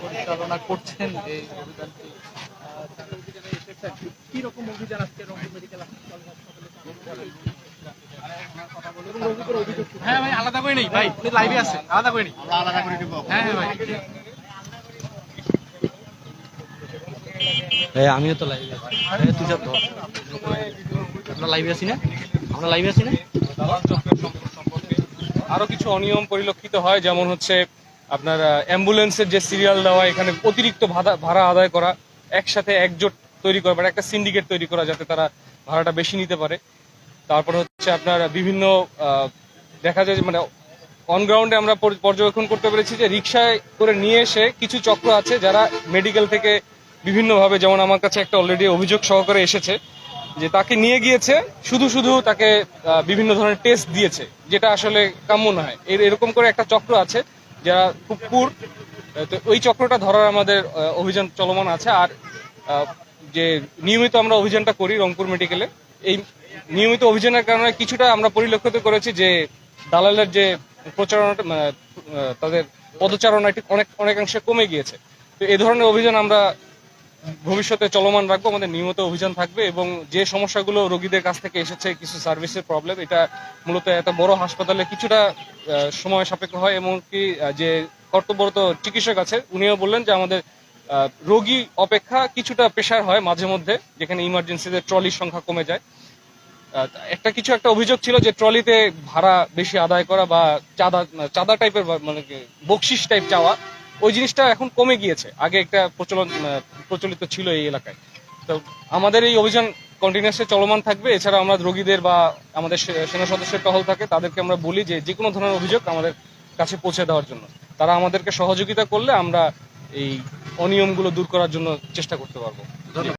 পরিচালনা করছেন এই অভিযানটি। কি অভিযান আজকে রংপুর মেডিকেল হ্যাঁ ভাই আলাদা করে নেই ভাই লাইভে আছে আলাদা করে নেই। আমরা আলাদা করে দিব হ্যাঁ হ্যাঁ ভাই। হ্যাঁ আমিও তো লাইভে আছি। হ্যাঁ তুই যা ধর। আমরা লাইভে আছি না? আমরা লাইভে আছি না? দালাল চক্রের সম্পর্কে আরও কিছু অনিয়ম পরিলক্ষিত হয় যেমন হচ্ছে আপনার অ্যাম্বুলেন্সের যে সিরিয়াল দেওয়া, এখানে অতিরিক্ত ভাড়া- ভাড়া আদায় করা, একসাথে একজোট তৈরি করা মানে একটা সিন্ডিকেট তৈরি করা, যাতে তারা ভাড়াটা বেশি নিতে পারে। তারপর হচ্ছে আপনার বিভিন্ন দেখা যায় মানে অন গ্রাউন্ডে আমরা পর্যবেক্ষণ করতে পেরেছি যে রিক্সায় করে নিয়ে এসে কিছু চক্র আছে যারা মেডিকেল থেকে বিভিন্নভাবে, যেমন আমার কাছে একটা অলরেডি অভিযোগ সহকারে এসেছে, যে তাকে নিয়ে গিয়েছে, শুধু শুধু তাকে বিভিন্ন ধরনের টেস্ট দিয়েছে, যেটা আসলে কাম্য নয়। এর, এরকম করে একটা চক্র আছে যারা খুব কুর তো ওই চক্রটা ধরার আমাদের অভিযান চলমান আছে। আর যে নিয়মিত আমরা অভিযানটা করি রংপুর মেডিকেলে এই নিয়মিত অভিযানের কারণে কিছুটা আমরা পরিলক্ষিত করেছি যে দালালের যে প্রচারণাটা মানে, তাদের পদচারণা অনেক অনেকাংশে কমে গিয়েছে। তো এ ধরনের অভিযান আমরা ভবিষ্যতে চলমান রাখব, আমাদের নিয়মিত অভিযান থাকবে এবং যে সমস্যাগুলো রোগীদের কাছ থেকে এসেছে, কিছু সার্ভিসের প্রবলেম, এটা মূলত এত বড় হাসপাতালে কিছুটা সময় সাপেক্ষ হয় এমনকি যে কর্তব্যরত চিকিৎসক আছে, উনিও বললেন যে আমাদের রোগী অপেক্ষা কিছুটা প্রেশার হয় মাঝে মধ্যে, যেখানে ইমার্জেন্সিতে ট্রলির সংখ্যা কমে যায়। একটা কিছু একটা অভিযোগ ছিল যে ট্রলিতে ভাড়া বেশি আদায় করা বা চাঁদা চাঁদা টাইপের মানে বকশিস টাইপ চাওয়া। ওই জিনিসটা এখন কমে গিয়েছে। আগে একটা প্রচলন প্রচলিত ছিল এই এলাকায়। তো আমাদের এই অভিযান কন্টিনিউসলি চলমান থাকবে। এছাড়া আমরা রোগীদের বা আমাদের সেনা সদস্যের টহল থাকে, তাদেরকে আমরা বলি যে যে কোনো ধরনের অভিযোগ আমাদের কাছে পৌঁছে দেওয়ার জন্য। তারা আমাদেরকে সহযোগিতা করলে আমরা এই অনিয়মগুলো দূর করার জন্য চেষ্টা করতে পারব।